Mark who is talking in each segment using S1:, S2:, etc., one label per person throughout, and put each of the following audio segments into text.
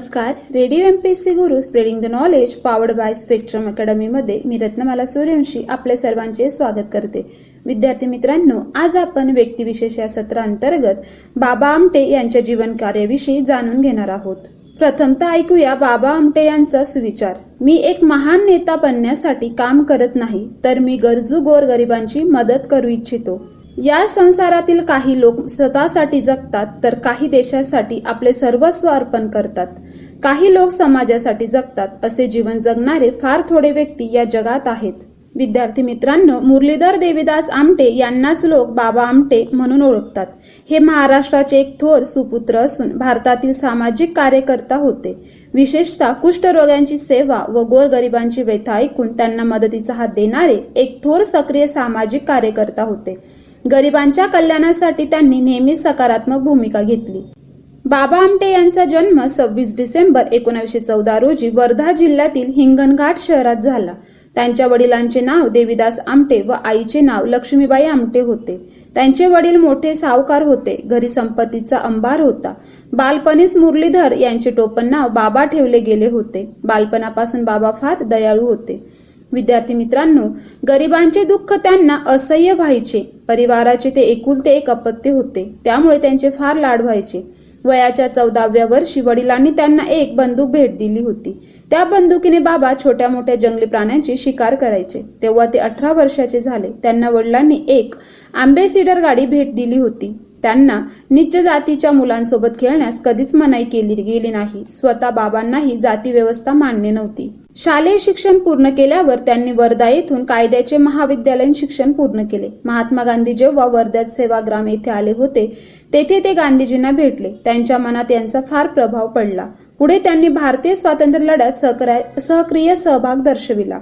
S1: नमस्कार. Radio M P C Guru spreading the knowledge powered by Spectrum अकॅडमीमध्ये मी रत्नमाला सूर्यवंशी आपल्या सर्वांचे स्वागत करते. विद्यार्थी मित्रांनो आज आपण व्यक्तिविशेष या सत्रांतर्गत बाबा आमटे यांच्या जीवन कार्याविषयी जाणून घेणार आहोत. प्रथमतः ऐकूया बाबा आमटे यांचा सुविचार. मी एक महान नेता बनण्यासाठी काम करत नाही तर मी गरजू गोरगरिबांची मदत करू इच्छितो. या संसारातील काही लोक स्वतःसाठी जगतात तर काही देशासाठी आपले सर्वस्व अर्पण करतात. काही लोक समाजासाठी जगतात असे जीवन जगणारे फार थोडे व्यक्ती या जगात आहेत. विद्यार्थी मित्रांनो मुरलीधर देवीदास आमटे यांनाच लोक बाबा आमटे म्हणून ओळखतात. हे महाराष्ट्राचे एक थोर सुपुत्र असून भारतातील सामाजिक कार्यकर्ता होते. विशेषतः कुष्ठरोग्यांची सेवा व गोरगरिबांची व्यथा ऐकून त्यांना मदतीचा हात देणारे एक थोर सक्रिय सामाजिक कार्यकर्ता होते. गरिबांच्या कल्याणासाठी त्यांनी नेहमी सकारात्मक भूमिका घेतली. बाबा आमटे यांचा जन्म सव्वीस डिसेंबर एकोणीसशे चौदा रोजी वर्धा जिल्ह्यातील हिंगणघाट शहरात झाला. त्यांच्या वडिलांचे नाव देवीदास आमटे व आईचे नाव लक्ष्मीबाई आमटे होते. त्यांचे वडील मोठे सावकार होते. घरी संपत्तीचा अंबार होता. बालपणीच मुरलीधर यांचे टोपण नाव बाबा ठेवले गेले होते. बालपणापासून बाबा फार दयाळू होते. विद्यार्थी मित्रांनो गरिबांचे दुःख त्यांना असह्य व्हायचे. परिवाराचे ते एकुलते एक अपत्य होते. त्यामुळे त्यांचे फार लाड व्हायचे. वयाच्या चौदाव्या वर्षी वडिलांनी त्यांना एक बंदूक भेट दिली होती. त्या बंदुकीने बाबा छोट्या मोठ्या जंगली प्राण्यांची शिकार करायचे. तेव्हा ते अठरा वर्षाचे झाले. त्यांना वडिलांनी एक आंबेसिडर गाडी भेट दिली होती. त्यांना निच्च जातीच्या मुलांसोबत खेळण्यास कधीच मनाई केली गेली नाही. स्वतः बाबांनाही जाती व्यवस्था मान्य नव्हती. शालेय शिक्षण पूर्ण केल्यावर त्यांनी वर्धा येथून कायद्याचे महाविद्यालयीन शिक्षण पूर्ण केले. महात्मा गांधी जेव्हा वर्ध्यात सेवाग्राम येथे आले होते तेथे ते गांधीजींना भेटले. त्यांच्या मनात यांचा फार प्रभाव पडला. पुढे त्यांनी भारतीय स्वातंत्र्य लढ्यात सहक्रिय सहक्रिय सहभाग दर्शविला.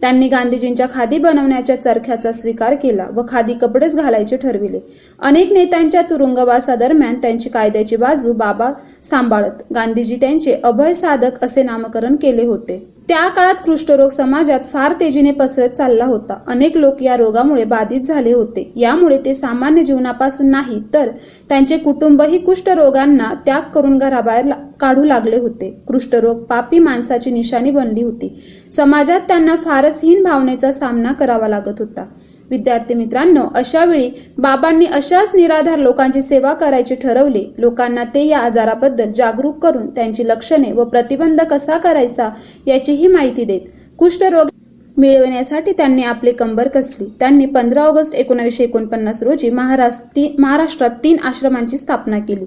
S1: त्यांनी गांधीजींच्या खादी बनवण्याच्या चरख्याचा स्वीकार केला व खादी कपडेच घालायचे ठरविले. अनेक नेत्यांच्या तुरुंगवासादरम्यान त्यांची कायद्याची बाजू बाबा सांभाळत गांधीजी त्यांचे अभय साधक असे नामकरण केले होते. त्या काळात कुष्ठरोग समाजात फार तेजीने पसरत चालला होता. अनेक लोक या रोगामुळे बाधित झाले होते. यामुळे ते सामान्य जीवनापासून नाही तर त्यांचे कुटुंबही कुष्ठरोगांना त्याग करून घराबाहेर काढू लागले होते. कुष्ठरोग पापी माणसाची निशाणी बनली होती. समाजात त्यांना फारच हीन भावनेचा सामना करावा लागत होता. विद्यार्थी मित्रांनो अशा वेळी बाबांनी अशाच निराधार लोकांची सेवा करायचे ठरवले. लोकांना ते या आजाराबद्दल जागरूक करून त्यांची लक्षणे व प्रतिबंध कसा करायचा याचीही माहिती देत कुष्ठरोग मिळवण्यासाठी त्यांनी आपली कंबर कसली. त्यांनी पंधरा ऑगस्ट एकोणावीसशे एकोणपन्नास रोजी महाराष्ट्र ती- महाराष्ट्रात तीन आश्रमांची स्थापना केली.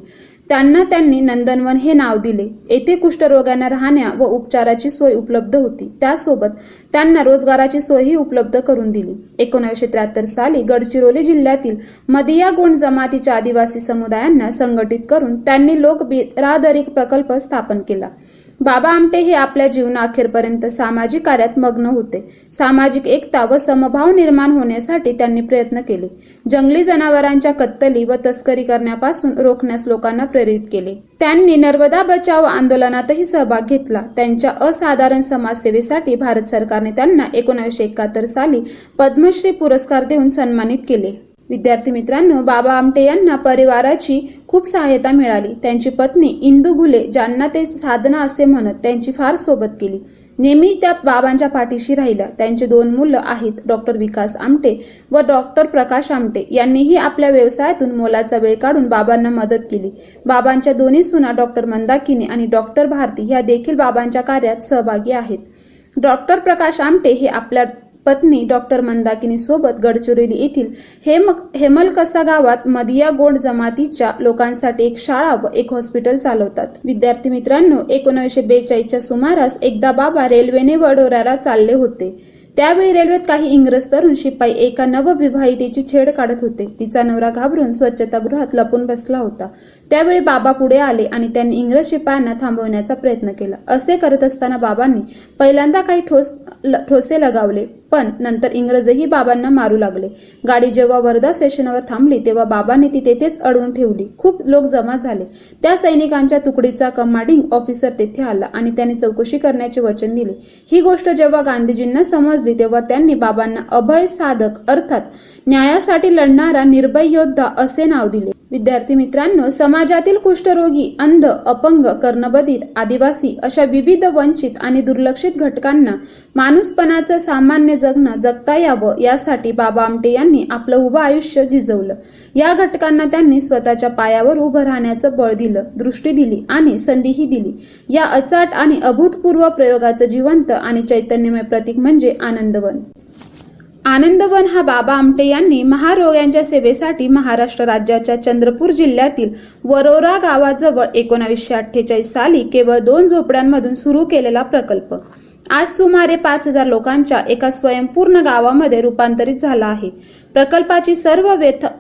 S1: त्यांना त्यांनी नंदनवन हे नाव दिले. येथे कुष्ठरोग्यांना राहण्या व उपचाराची सोय उपलब्ध होती. त्यासोबत त्यांना रोजगाराची सोयही उपलब्ध करून दिली. एकोणीसशे त्र्याहत्तर साली गडचिरोली जिल्ह्यातील मदिया गोंड जमातीच्या आदिवासी समुदायांना संघटित करून त्यांनी लोक बिरादरी प्रकल्प स्थापन केला. बाबा आमटे हे आपल्या जीवनाअखेरपर्यंत सामाजिक कार्यात मग्न होते. सामाजिक एकता व समभाव निर्माण होण्यासाठी त्यांनी प्रयत्न केले. जंगली जनावरांच्या कत्तली व तस्करी करण्यापासून रोखण्यास लोकांना प्रेरित केले. त्यांनी नर्मदा बचाव आंदोलनातही सहभाग घेतला. त्यांच्या असाधारण समाजसेवेसाठी भारत सरकारने त्यांना एकोणीसशे एकाहत्तर साली पद्मश्री पुरस्कार देऊन सन्मानित केले. विद्यार्थी मित्रांनो बाबा आमटे यांना परिवाराची खूप सहायता मिळाली. त्यांची पत्नी इंदू घुले ज्यांना ते साधना असे म्हणत त्यांची फार सोबत केली. नेहमी त्या बाबांच्या पाठीशी राहिल्या. त्यांचे दोन मुलं आहेत डॉक्टर विकास आमटे व डॉक्टर प्रकाश आमटे. यांनीही आपल्या व्यवसायातून मोलाचा वेळ काढून बाबांना मदत केली. बाबांच्या दोन्ही सुना डॉक्टर मंदाकिनी आणि डॉक्टर भारती ह्या देखील बाबांच्या कार्यात सहभागी आहेत. डॉक्टर प्रकाश आमटे हे आपल्या पत्नी डॉक्टर मंदाकिनी सोबत गडचिरोली येथील हेम हेमलकसा गावात मदिया गोंड जमातीच्या लोकांसाठी एक शाळा व एक हॉस्पिटल चालवतात. विद्यार्थी मित्रांनो एकोणीसशे बेचाळीसच्या सुमारास एकदा बाबा रेल्वेने वडोऱ्याला चालले होते. त्यावेळी रेल्वेत काही इंग्रज तरुण शिपाई एका नवविवाहितेची छेड काढत होते. तिचा नवरा घाबरून स्वच्छतागृहात लपून बसला होता. त्यावेळी बाबा पुढे आले आणि त्यांनी इंग्रज शिपायांना थांबवण्याचा प्रयत्न केला. असे करत असताना बाबांनी पहिल्यांदा काही ठोस ल- ठोसे लगावले. पण नंतर इंग्रजही बाबांना मारू लागले. गाडी जेव्हा वर्धा स्टेशनवर थांबली तेव्हा बाबांनी ती तेथेच अडवून ठेवली. खूप लोक जमा झाले. त्या सैनिकांच्या तुकडीचा कमांडिंग ऑफिसर तेथे आला आणि त्याने चौकशी करण्याचे वचन दिले. ही गोष्ट जेव्हा गांधीजींना समजली तेव्हा त्यांनी बाबांना अभय साधक अर्थात न्यायासाठी लढणारा निर्भय योद्धा असे नाव दिले. विद्यार्थी मित्रांनो समाजातील कुष्ठरोगी अंध अपंग कर्णबधीर आदिवासी अशा विविध वंचित आणि दुर्लक्षित घटकांना माणूसपणाचं सामान्य जगणं जगता यावं यासाठी बाबा आमटे यांनी आपलं उभं आयुष्य झिजवलं या घटकांना त्यांनी स्वतःच्या पायावर उभं राहण्याचं बळ दिलं दृष्टी दिली आणि संधीही दिली. या अचाट आणि अभूतपूर्व प्रयोगाचं जिवंत आणि चैतन्यमय प्रतीक म्हणजे आनंदवन. आनंदवन हा बाबा आमटे यांनी महारोग्यांच्या सेवेसाठी महाराष्ट्र राज्याच्या चंद्रपूर जिल्ह्यातील वरोरा गावाजवळ एकोणावीसशे अठ्ठेचाळीस साली केवळ दोन झोपड्यांमधून सुरू केलेला प्रकल्प. आज सुमारे पाच हजार लोकांच्या एका स्वयंपूर्ण गावामध्ये रूपांतरित झाला आहे. प्रकल्पाची सर्व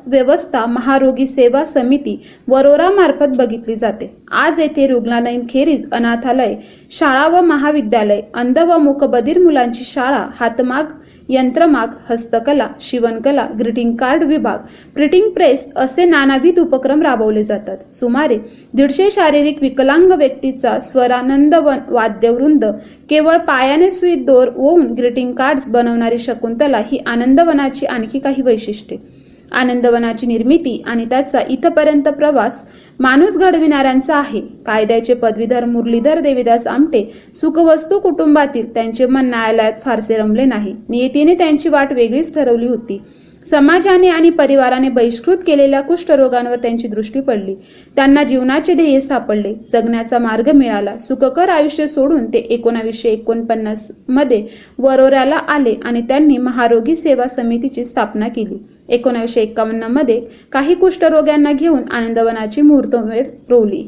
S1: व्यवस्था महारोगी सेवा समिती वरोरा मार्फत बघितली जाते. आज येथे रुग्णालयीन खेरीज अनाथालय शाळा व महाविद्यालय अंध व मुकबधीर मुलांची शाळा हातमाग यंत्रमाग हस्तकला शिवणकला ग्रीटिंग कार्ड विभाग प्रिंटिंग प्रेस असे नानाविध उपक्रम राबवले जातात. सुमारे दीडशे शारीरिक विकलांग व्यक्तीचा स्वरानंदवन वाद्यवृंद केवळ पायाने सुईत दोर ओवून ग्रीटिंग कार्ड्स बनवणारी शकुंतला ही आनंदवनाची आणखी काही वैशिष्ट्ये. आनंदवनाची निर्मिती आणि त्याचा इथपर्यंत प्रवास माणूस घडविणाऱ्यांचा आहे. कायद्याचे पदवीधर मुरलीधर देवीदास आमटे सुखवस्तू कुटुंबातील त्यांचे मन न्यायालयात फारसे रमले नाही. नियतीने त्यांची वाट वेगळीच ठरवली होती. समाजाने आणि परिवाराने बहिष्कृत केलेल्या कुष्ठरोगांवर त्यांची दृष्टी पडली. त्यांना जीवनाचे ध्येय सापडले. जगण्याचा मार्ग मिळाला. सुखकर आयुष्य सोडून ते एकोणावीसशे एकोणपन्नासमध्ये वरोऱ्याला आले आणि त्यांनी महारोगी सेवा समितीची स्थापना केली. एकोणीसशे एकावन्नमध्ये काही कुष्ठरोग्यांना घेऊन आनंदवनाची मुहूर्तमेढ रोवली.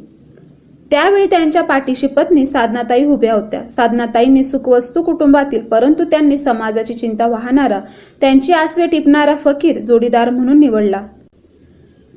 S1: त्यावेळी त्यांच्या पाठीशी पत्नी साधनाताई उभ्या होत्या. साधनाताईंनी सुखवस्तू कुटुंबातील परंतु त्यांनी समाजाची चिंता वाहणारा त्यांची आसवे टिपणारा फकीर जोडीदार म्हणून निवडला.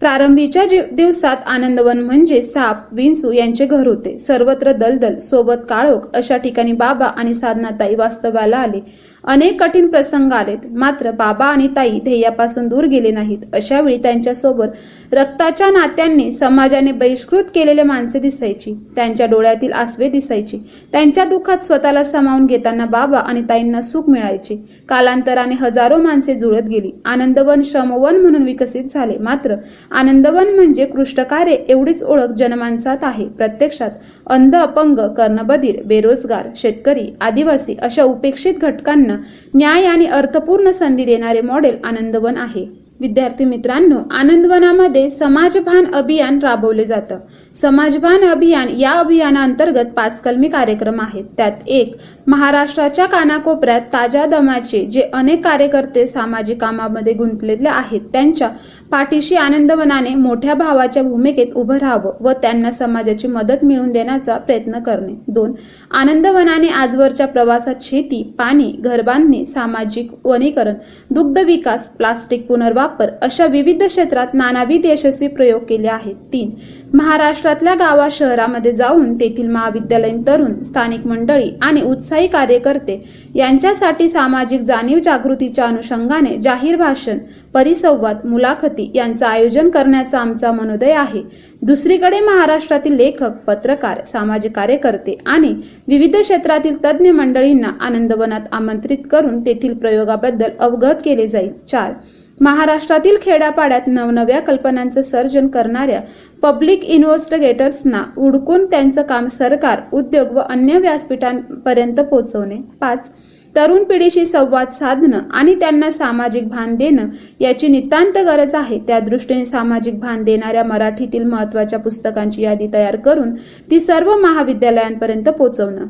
S1: प्रारंभीच्या दिवसात आनंदवन म्हणजे साप विंसू यांचे घर होते. सर्वत्र दलदल सोबत काळोख अशा ठिकाणी बाबा आणि साधनाताई वास्तव्याला आले. अनेक कठीण प्रसंग आलेत. मात्र बाबा आणि ताई ध्येयापासून दूर गेले नाहीत. अशा वेळी त्यांच्यासोबत रक्ताच्या नात्यांनी समाजाने बहिष्कृत केलेले माणसे दिसायची. त्यांच्या डोळ्यातील आसवे दिसायची. त्यांच्या दुःखात स्वतःला सामावून घेताना बाबा आणि ताईंना सुख मिळायचे. कालांतराने हजारो माणसे जुळत गेली. आनंदवन श्रमवन म्हणून विकसित झाले. मात्र आनंदवन म्हणजे कृष्णकार्य एवढीच ओळख जनमानसात आहे. प्रत्यक्षात अंध अपंग कर्णबधीर बेरोजगार शेतकरी आदिवासी अशा उपेक्षित घटकांना न्याय आणि अर्थपूर्ण संधी देणारे मॉडेल आनंदवन आहे. विद्यार्थी मित्रांनो आनंदवनामध्ये समाजभान अभियान राबवले जातं. समाजभान अभियान या अभियानांतर्गत पाच कलमी कार्यक्रम आहेत. त्यात एक महाराष्ट्राच्या कानाकोपऱ्यात ताज्या दमाचे जे अनेक कार्यकर्ते सामाजिक कामामध्ये गुंतलेले आहेत त्यांच्या पाठीशी आनंदवनाने मोठ्या भावाच्या भूमिकेत उभं राहावं व त्यांना समाजाची मदत मिळवून देण्याचा प्रयत्न करणे. दोन आनंदवनाने आजवरच्या प्रवासात शेती पाणी घरबांधणी सामाजिक वनीकरण दुग्ध विकास प्लास्टिक पुनर्वापर अशा विविध क्षेत्रात नानाविध यशस्वी प्रयोग केले आहेत. तीन महाराष्ट्रातल्या गावा शहरामध्ये जाऊन तेथील महाविद्यालयीन तरुण स्थानिक मंडळी आणि उत्साही कार्यकर्ते यांच्यासाठी सामाजिक जाणीव जागृतीच्या अनुषंगाने जाहीर भाषण परिसंवाद मुलाखती यांचं आयोजन करण्याचा आमचा मनोदय आहे. दुसरीकडे महाराष्ट्रातील लेखक पत्रकार सामाजिक कार्यकर्ते आणि विविध क्षेत्रातील तज्ज्ञ मंडळींना आनंदवनात आमंत्रित करून तेथील प्रयोगाबद्दल अवगत केले जाईल. चार महाराष्ट्रातील खेड्यापाड्यात नवनव्या कल्पनांचं सर्जन करणाऱ्या पब्लिक इन्व्हेस्टिगेटर्सना उडकून त्यांचं काम सरकार उद्योग व अन्य व्यासपीठांपर्यंत पोहोचवणे. पाच तरुण पिढीशी संवाद साधणं आणि त्यांना सामाजिक भान देणं याची नितांत गरज आहे. त्या दृष्टीने सामाजिक भान देणाऱ्या मराठीतील महत्त्वाच्या पुस्तकांची यादी तयार करून ती सर्व महाविद्यालयांपर्यंत पोहोचवणं.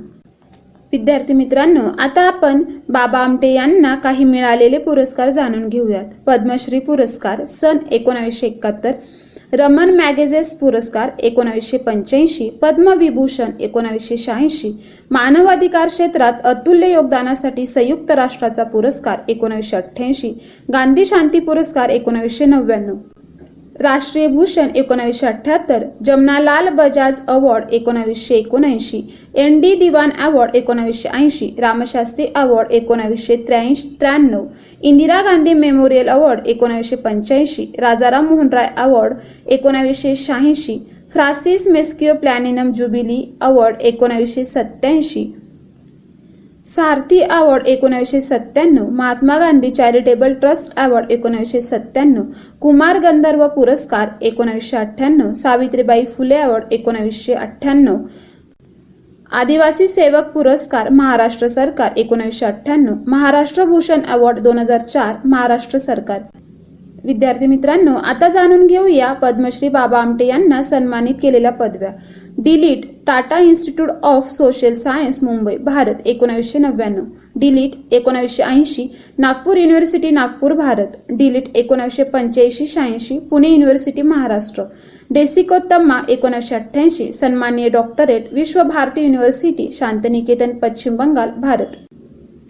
S1: विद्यार्थी मित्रांनो आता आपण बाबा आमटे यांना काही मिळालेले पुरस्कार जाणून घेऊयात. पद्मश्री पुरस्कार सन एकोणावीसशे एकाहत्तर रमन मॅगेजेस पुरस्कार एकोणावीसशे पंच्याऐंशी पद्मविभूषण एकोणावीसशे शहाऐंशी मानवाधिकार क्षेत्रात अतुल्य योगदानासाठी संयुक्त राष्ट्राचा पुरस्कार एकोणावीसशे अठ्ठ्याऐंशी गांधी शांती पुरस्कार एकोणावीसशे नव्याण्णव. राष्ट्रीय भूषण एकोणावीसशे अठ्ठ्याहत्तर जमनालाल बजाज अवॉर्ड एकोणावीसशे एकोणऐंशी एन डी दिवान अवॉर्ड एकोणावीसशे ऐंशी रामशास्त्री अवॉर्ड एकोणावीसशे त्र्याऐंशी त्र्याण्णव इंदिरा गांधी मेमोरियल अवॉर्ड एकोणावीसशे पंच्याऐंशी राजाराम मोहन राय अवॉर्ड एकोणावीसशे शहाऐंशी फ्रान्सिस मेस्कियो प्लॅनिनम ज्युबिली अवॉर्ड एकोणावीसशे सत्त्याऐंशी सारथी अवॉर्ड एकोणावीसशे सत्त्याण्णव Mahatma Gandhi charitable trust award एकोणावीसशे सत्त्याण्णव कुमार गंधर्व पुरस्कार एकोणावीसशे अठ्ठ्याण्णव सावित्रीबाई फुले अवॉर्ड एकोणावीसशे अठ्ठ्याण्णव. आदिवासी सेवक पुरस्कार महाराष्ट्र सरकार एकोणावीसशे अठ्ठ्याण्णव महाराष्ट्र भूषण अवॉर्ड दोन हजार चार महाराष्ट्र सरकार. विद्यार्थी मित्रांनो आता जाणून घेऊया पद्मश्री बाबा आमटे यांना सन्मानित केलेल्या पदव्या. D Litt Tata institute of social science Mumbai Bharat एकोणावीसशे नव्याण्णव. डिलीट एकोणावीसशे ऐंशी. Nagpur university Nagpur Bharat. D Litt एकोणावीसशे पंच्याऐंशी शहाऐंशी. पुणे युनिव्हर्सिटी महाराष्ट्र. डेसिकोत्तम्मा एकोणीसशे अठ्ठ्याऐंशी. सन्माननीय डॉक्टरेट विश्व भारती युनिव्हर्सिटी शांतनिकेतन पश्चिम बंगाल भारत.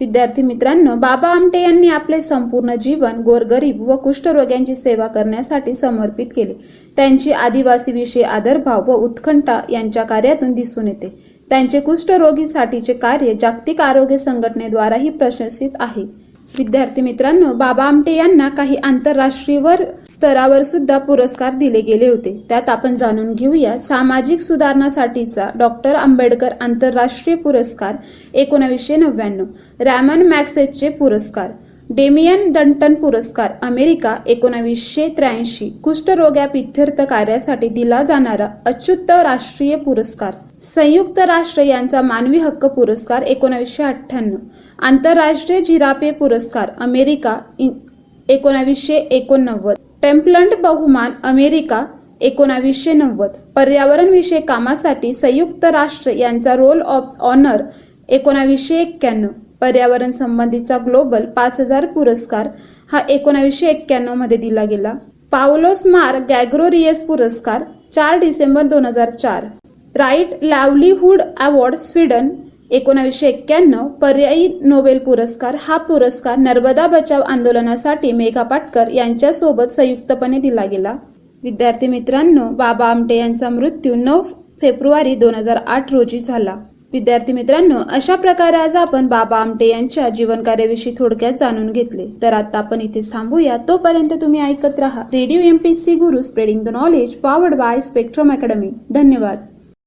S1: विद्यार्थी मित्रांनो बाबा आमटे यांनी आपले संपूर्ण जीवन गोरगरीब व कुष्ठरोग्यांची सेवा करण्यासाठी समर्पित केले. त्यांची आदिवासीविषयी आदरभाव व उत्कंठा यांच्या कार्यातून दिसून येते. त्यांचे कुष्ठरोगीसाठीचे कार्य जागतिक आरोग्य संघटनेद्वाराही प्रशंसित आहे. विद्यार्थी मित्रांनो बाबा आमटे यांना काही आंतरराष्ट्रीय स्तरावर सुद्धा पुरस्कार दिले गेले होते. त्यात आपण जाणून घेऊया सामाजिक सुधारणासाठीचा डॉक्टर आंबेडकर आंतरराष्ट्रीय पुरस्कार एकोणावीसशे नव्याण्णव रॅमन मॅक्सेसचे पुरस्कार डेमियन डंटन पुरस्कार अमेरिका एकोणावीसशे त्र्याऐंशी कुष्ठरोग्या पित्यर्थ कार्यासाठी दिला जाणारा अच्युत राष्ट्रीय पुरस्कार. संयुक्त राष्ट्र यांचा मानवी हक्क पुरस्कार एकोणावीसशे अठ्ठ्याण्णव. आंतरराष्ट्रीय झिरापे पुरस्कार अमेरिका एकोणावीसशे एकोणनव्वद. टेम्पलंट बहुमान अमेरिका एकोणावीसशे नव्वद. पर्यावरणविषयक कामासाठी संयुक्त राष्ट्र यांचा रोल ऑफ ऑनर एकोणावीसशे एक्क्याण्णव. पर्यावरण संबंधीचा ग्लोबल पाच हजार पुरस्कार हा एकोणावीसशे एक्क्याण्णवमध्ये दिला गेला. पावलोस मार गॅग्रोरियस पुरस्कार चार डिसेंबर दोन हजार चार. राईट लावलीहूड अवॉर्ड स्वीडन एकोणावीसशे एक्क्याण्णव पर्यायी नोबेल पुरस्कार. हा पुरस्कार नर्मदा बचाव आंदोलनासाठी मेघा पाटकर यांच्यासोबत संयुक्तपणे दिला गेला. विद्यार्थी मित्रांनो बाबा आमटे यांचा मृत्यू नऊ फेब्रुवारी दोन हजार आठ रोजी झाला. विद्यार्थी मित्रांनो अशा प्रकारे आज आपण बाबा आमटे यांच्या जीवनकार्याविषयी थोडक्यात जाणून घेतले. तर आता आपण इथे थांबूया. तोपर्यंत तुम्ही ऐकत राहा radio M P C Guru spreading the knowledge powered by spectrum academy धन्यवाद.